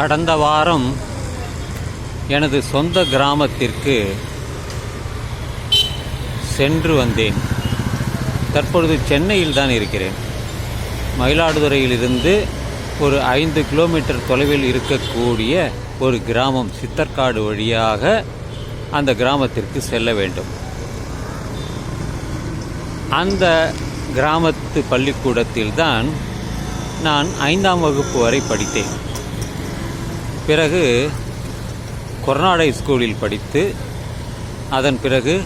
கடந்த வாரம் எனது சொந்த கிராமத்திற்கு சென்று வந்தேன். தற்பொழுது சென்னையில் தான் இருக்கிறேன். மயிலாடுதுறையிலிருந்து ஒரு ஐந்து கிலோமீட்டர் தொலைவில் இருக்கக்கூடிய ஒரு கிராமம் சித்தர்காடு வழியாக அந்த கிராமத்திற்கு செல்ல வேண்டும். அந்த கிராமத்து பள்ளிக்கூடத்தில்தான் நான் ஐந்தாம் வகுப்பு வரை படித்தேன். பிறகு கொர்நாடை ஸ்கூலில் படித்து அதன் பிறகு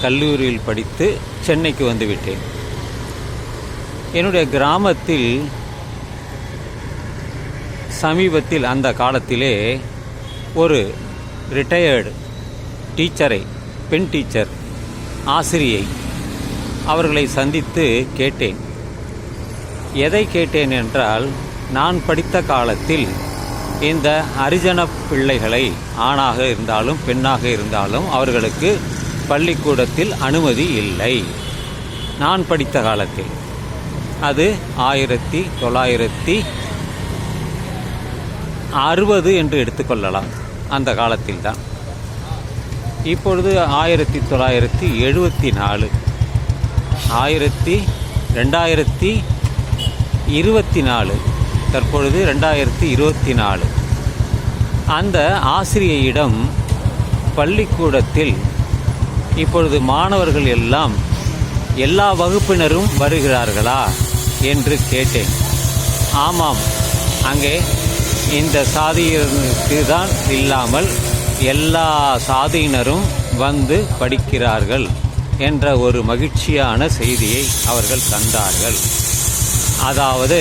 கல்லூரியில் படித்து சென்னைக்கு வந்துவிட்டேன். என்னுடைய கிராமத்தில் சமீபத்தில் அந்த காலத்திலே ஒரு ரிட்டையர்டு டீச்சரை பெண் டீச்சர் ஆசிரியை அவர்களை சந்தித்து கேட்டேன். எதை கேட்டேன் என்றால் நான் படித்த காலத்தில் இந்த ஹரிஜன பிள்ளைகளை ஆணாக இருந்தாலும் பெண்ணாக இருந்தாலும் அவர்களுக்கு பள்ளிக்கூடத்தில் அனுமதி இல்லை. நான் படித்த காலத்தில். அது ஆயிரத்தி தொள்ளாயிரத்தி அறுபது என்று எடுத்துக்கொள்ளலாம் அந்த காலத்தில் தான். இப்பொழுது ஆயிரத்தி தொள்ளாயிரத்தி எழுபத்தி நாலு. ஆயிரத்தி ரெண்டாயிரத்தி இருபத்தி நாலு. தற்பொழுது ரெண்டாயிரத்தி இருபத்தி நாலு. அந்த ஆசிரியையிடம் பள்ளிக்கூடத்தில் இப்பொழுது மாணவர்கள் எல்லாம் எல்லா வகுப்பினரும் வருகிறார்களா என்று கேட்டேன். ஆமாம் அங்கே இந்த சாதியினருக்கு தான் இல்லாமல் எல்லா சாதியினரும் வந்து படிக்கிறார்கள் என்ற ஒரு மகிழ்ச்சியான செய்தியை அவர்கள் தந்தார்கள் அதாவது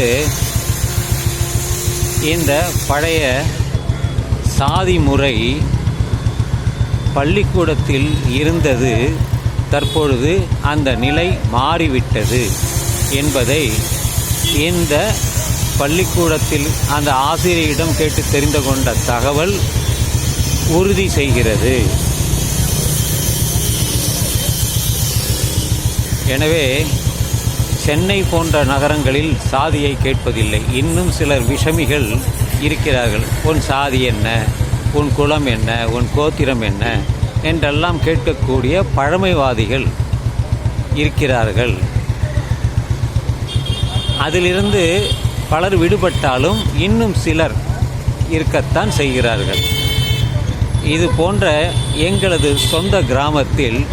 இந்த பழைய சாதி முறை பள்ளிக்கூடத்தில் இருந்தது. தற்பொழுது அந்த நிலை மாறிவிட்டது என்பதை இந்த பள்ளிக்கூடத்தில் அந்த ஆசிரியரிடம் கேட்டு தெரிந்து கொண்ட தகவல் உறுதி செய்கிறது. எனவே சென்னை போன்ற நகரங்களில் சாதியை கேட்பதில்லை. இன்னும் சிலர் விஷமிகள் இருக்கிறார்கள். உன் சாதி என்ன? உன் குலம் என்ன? உன் கோத்திரம் என்ன? என்றெல்லாம் கேட்கக்கூடிய பழமைவாதிகள் இருக்கிறார்கள். அதிலிருந்து பலர் விடுபட்டாலும் இன்னும் சிலர் இருக்கத்தான் செய்கிறார்கள். இது போன்ற எங்களது சொந்த கிராமத்தில்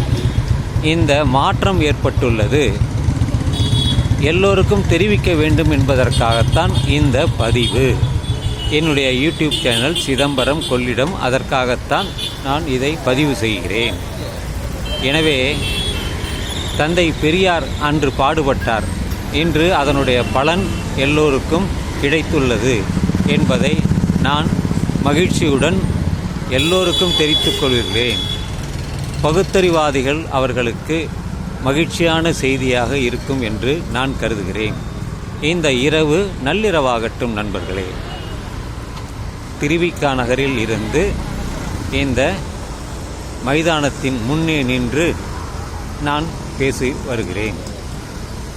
இந்த மாற்றம் ஏற்பட்டுள்ளது. எல்லோருக்கும் தெரிவிக்க வேண்டும் என்பதற்காகத்தான் இந்த பதிவு. என்னுடைய யூடியூப் சேனல் சிதம்பரம் கொள்ளிடம் அதற்காகத்தான் நான் இதை பதிவு செய்கிறேன். எனவே தந்தை பெரியார் அன்று பாடுபட்டார். இன்று அதனுடைய பலன் எல்லோருக்கும் கிடைத்துள்ளது என்பதை நான் மகிழ்ச்சியுடன் எல்லோருக்கும் தெரிவித்துக் கொள்கிறேன். பகுத்தறிவாதிகள் அவர்களுக்கு மகிழ்ச்சியான செய்தியாக இருக்கும் என்று நான் கருதுகிறேன். இந்த இரவு நள்ளிரவாகட்டும் நண்பர்களே. திருவிக்கா நகரில் இருந்து இந்த மைதானத்தின் முன்னே நின்று நான் பேசி வருகிறேன்.